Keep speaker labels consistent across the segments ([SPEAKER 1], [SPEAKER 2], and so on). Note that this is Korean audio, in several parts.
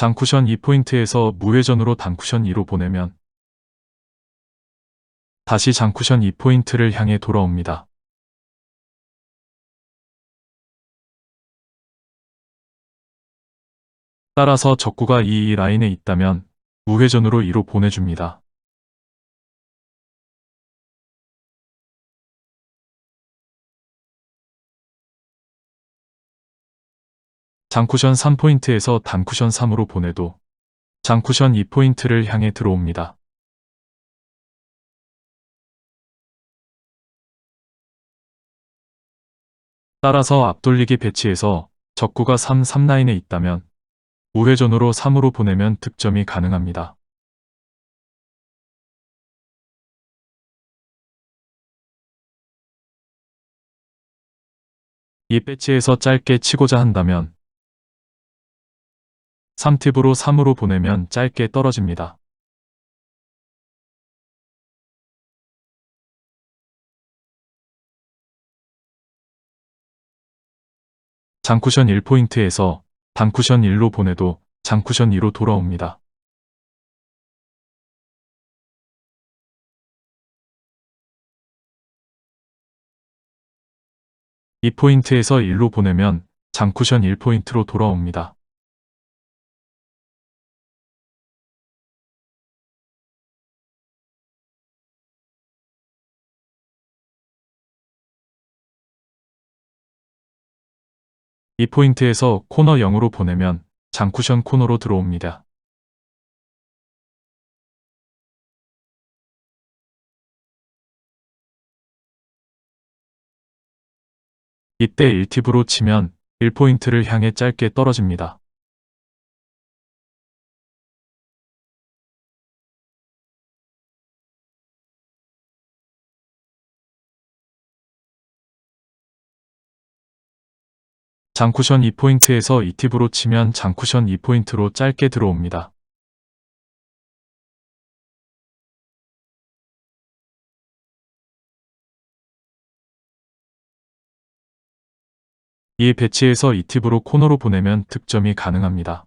[SPEAKER 1] 장쿠션 2포인트에서 무회전으로 단쿠션 2로 보내면 다시 장쿠션 2포인트를 향해 돌아옵니다. 따라서 적구가 이 라인에 있다면 우회전으로 2로 보내줍니다. 장쿠션 3포인트에서 단쿠션 3으로 보내도 장쿠션 2포인트를 향해 들어옵니다. 따라서 앞돌리기 배치에서 적구가 3, 3라인에 있다면 우회전으로 3으로 보내면 득점이 가능합니다. 이 배치에서 짧게 치고자 한다면 3팁으로 3으로 보내면 짧게 떨어집니다. 장쿠션 1포인트에서 단쿠션 1로 보내도 장쿠션 2로 돌아옵니다. 이 포인트에서 1로 보내면 장쿠션 1포인트로 돌아옵니다. 이 포인트에서 코너 0으로 보내면 장쿠션 코너로 들어옵니다. 이때 1팁으로 치면 1포인트를 향해 짧게 떨어집니다. 장쿠션 2포인트에서 2팁으로 치면 장쿠션 2포인트로 짧게 들어옵니다. 이 배치에서 2팁으로 코너로 보내면 득점이 가능합니다.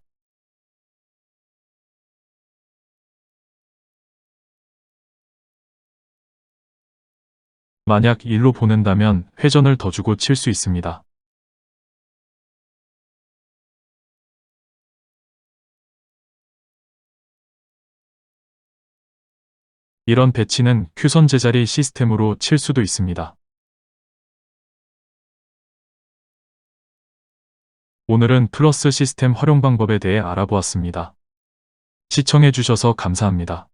[SPEAKER 1] 만약 1로 보낸다면 회전을 더 주고 칠 수 있습니다. 이런 배치는 큐선 제자리 시스템으로 칠 수도 있습니다. 오늘은 플러스 시스템 활용 방법에 대해 알아보았습니다. 시청해주셔서 감사합니다.